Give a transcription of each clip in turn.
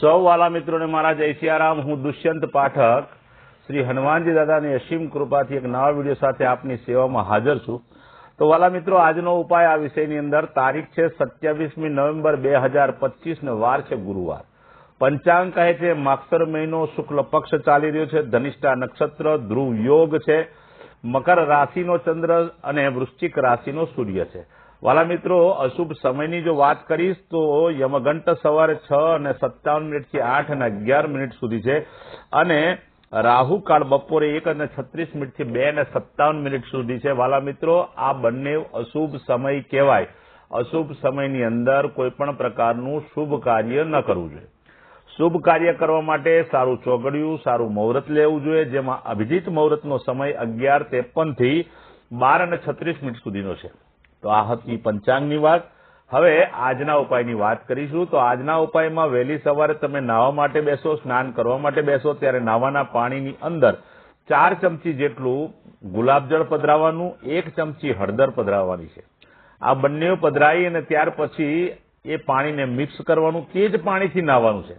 સૌ વાલા મિત્રોને મારા જય સિયારામ. હું દુષ્યંત પાઠક શ્રી હનુમાનજી દાદાની અસીમ કૃપાથી એક નવા વીડિયો સાથે આપની સેવામાં હાજર છું. તો વાલા મિત્રો, આજનો ઉપાય આ વિષયની અંદર. તારીખ છે સત્યાવીસમી નવેમ્બર બે હજાર પચીસને વાર છે ગુરુવાર. પંચાંગ કહે છે માક્ષર મહિનો શુક્લ પક્ષ ચાલી રહ્યો છે. ધનિષ્ઠા નક્ષત્ર, ધ્રુવ યોગ છે. મકર રાશિનો ચંદ્ર અને વૃશ્ચિક રાશિનો સૂર્ય છે. વાલા મિત્રો, અશુભ સમયની જો વાત કરીશ તો યમઘંટ સવારે છ અને સત્તાવન મિનિટથી આઠ અને અગિયાર મિનિટ સુધી છે. અને રાહુ કાળ બપોરે એક અને છત્રીસ મિનિટથી બે અને સત્તાવન મિનિટ સુધી છે. વાલા મિત્રો, આ બંને અશુભ સમય કહેવાય. અશુભ સમયની અંદર કોઈ પણ પ્રકારનું શુભ કાર્ય ન કરવું જોઈએ. શુભ કાર્ય કરવા માટે સારું ચોગડિયું, સારું મુહૂર્ત લેવું જોઈએ. જેમાં અભિજીત મુહૂર્તનો સમય અગિયાર ત્રેપનથી બાર અને છત્રીસ મિનિટ સુધીનો છે. તો આ હતી પંચાંગની વાત. હવે આજના ઉપાયની વાત કરીશું. તો આજના ઉપાયમાં વહેલી સવારે તમે નાહવા માટે બેસો, સ્નાન કરવા માટે બેસો, ત્યારે નાવાના પાણીની અંદર ચાર ચમચી જેટલું ગુલાબજળ પધરાવવાનું, એક ચમચી હળદર પધરાવવાની છે. આ બંને પધરાઈ અને ત્યાર પછી એ પાણીને મિક્સ કરવાનું, તે જ પાણીથી નાહવાનું છે.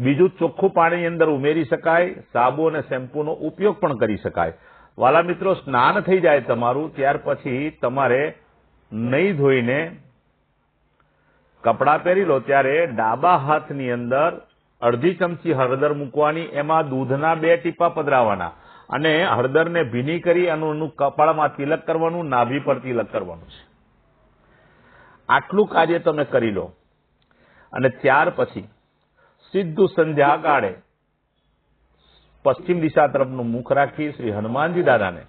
બીજું ચોખ્ખું પાણીની અંદર ઉમેરી શકાય, સાબુ અને શેમ્પૂનો ઉપયોગ પણ કરી શકાય. વાલા મિત્રો, સ્નાન થઈ જાય તમારું, ત્યાર પછી તમારે નહીં ધોઈને કપડાં પહેરી લો. ત્યારે ડાબા હાથની અંદર અડધી ચમચી હળદર મૂકવાની, એમાં દૂધના બે ટીપા પધરાવાના અને હળદરને ભીની કરી અને કપાળમાં તિલક કરવાનું, નાભી પર તિલક કરવાનું છે. આટલું કાર્ય તમે કરી લો. અને ત્યાર પછી સીધું સંધ્યા કાળે પશ્ચિમ દિશા તરફનું મુખ રાખી શ્રી હનુમાનજી દાદાને.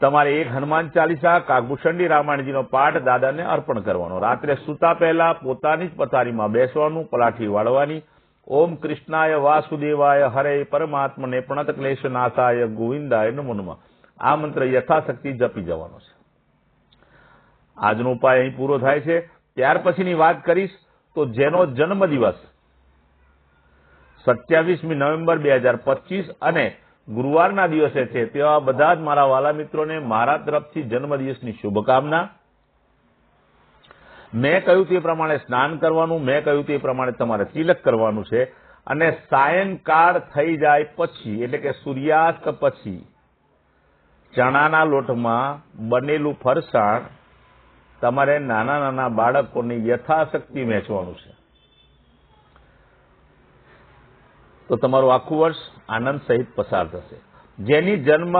તમારે એક હનુમાન ચાલીસા, કાગભૂષણજી રામાયણજીનો પાઠ દાદાને અર્પણ કરવાનો. રાત્રે સૂતા પહેલા પોતાની જ પથારીમાં બેસવાનું, પલાઠી વાળવાની. ઓમ કૃષ્ણાય વાસુદેવાય હરે પરમાત્મને પ્રણત ક્લેશ નાથાય ગોવિંદાય નમોનમાં આ મંત્ર યથાશક્તિ જપી જવાનો છે. આજનો ઉપાય અહીં પૂરો થાય છે. ત્યાર પછીની વાત કરીશ તો જેનો જન્મદિવસ સત્યાવીસમી નવેમ્બર બે હજાર પચીસ અને ગુરુવારના દિવસે છે તેવા બધા જ મારા વાલા મિત્રોને મારા તરફથી જન્મદિવસની શુભકામના. મેં કહ્યું તે પ્રમાણે સ્નાન કરવાનું, મેં કહ્યું તે પ્રમાણે તમારે તિલક કરવાનું છે અને સાયંકાળ થઈ જાય પછી, એટલે કે સૂર્યાસ્ત પછી, ચણાના લોટમાં બનેલું ફરસાણ તમારે નાના નાના બાળકોની યથાશક્તિ વહેંચવાનું છે. તો તમારું આખું વર્ષ આનંદ સહિત પસાર થશે. જેની જન્મ,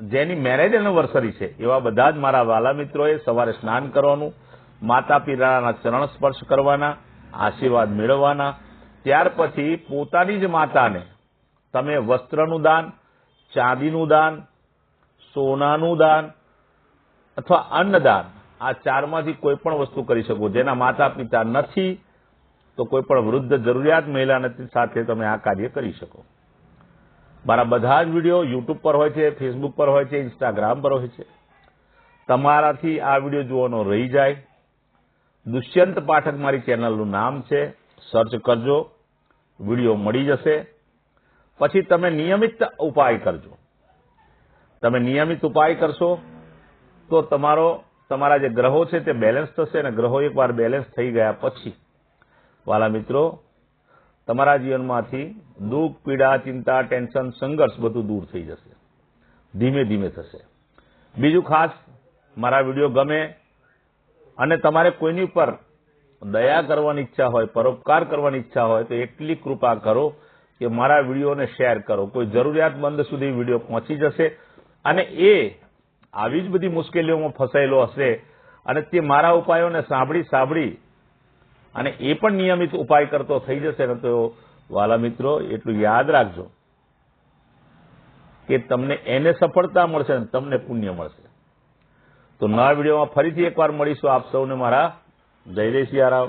જેની મેરેજ એનિવર્સરી છે, એવા બધા જ મારા વાલા મિત્રોએ સવારે સ્નાન કરવાનું માતા પિતાના ચરણ સ્પર્શ કરવાના, આશીર્વાદ મેળવવાના, ત્યાર પછી પોતાની જ માતાને તમે વસ્ત્રનું દાન, ચાંદીનું દાન, સોનાનું દાન અથવા અન્નદાન આ ચારમાંથી કોઈ પણ વસ્તુ કરી શકો, જેના માતા પિતા નથી તો કોઈ પણ વૃદ્ધ જરૂરિયાત મહિલાની સાથે તમે આ કાર્ય કરી શકો. મારા બધા જ વીડિયો યુટ્યુબ પર હોય છે ફેસબુક પર હોય છે ઇન્સ્ટાગ્રામ પર હોય છે. તમારાથી આ વીડિયો જોવાનો રહી જાય. દુષ્યંત પાઠક મારી ચેનલનું નામ છે, સર્ચ કરજો, વીડિયો મળી જશે. પછી તમે નિયમિત ઉપાય કરજો. તમે નિયમિત ઉપાય કરશો તો તમારો, તમારા જે ગ્રહો છે તે બેલેન્સ થશે અને ગ્રહો એકવાર બેલેન્સ થઈ ગયા પછી વાલા મિત્રો, તમારા જીવનમાંથી દુઃખ, પીડા, ચિંતા, ટેન્શન, સંઘર્ષ બધું દૂર થઈ જશે. ધીમે ધીમે થશે. બીજું ખાસ, મારા વીડિયો ગમે અને તમારે કોઈની ઉપર દયા કરવાની ઈચ્છા હોય, પરોપકાર કરવાની ઈચ્છા હોય, તો એટલી કૃપા કરો કે મારા વિડીયોને શેર કરો. કોઈ જરૂરિયાતમંદ સુધી વીડિયો પહોંચી જશે અને એ આવી જ બધી મુશ્કેલીઓમાં ફસાયેલો હશે અને તે મારા ઉપાયોને સાંભળી સાંભળી અને એ પણ નિયમિત ઉપાય કરતો થઈ જશે ને તો વાલા મિત્રો, એટલું યાદ રાખજો કે તમને એને સફળતા મળશે ને તમને પુણ્ય મળશે. તો નવા વિડીયોમાં ફરીથી એકવાર મળીશું. આપ સૌને મારા જય જય સિયારામ.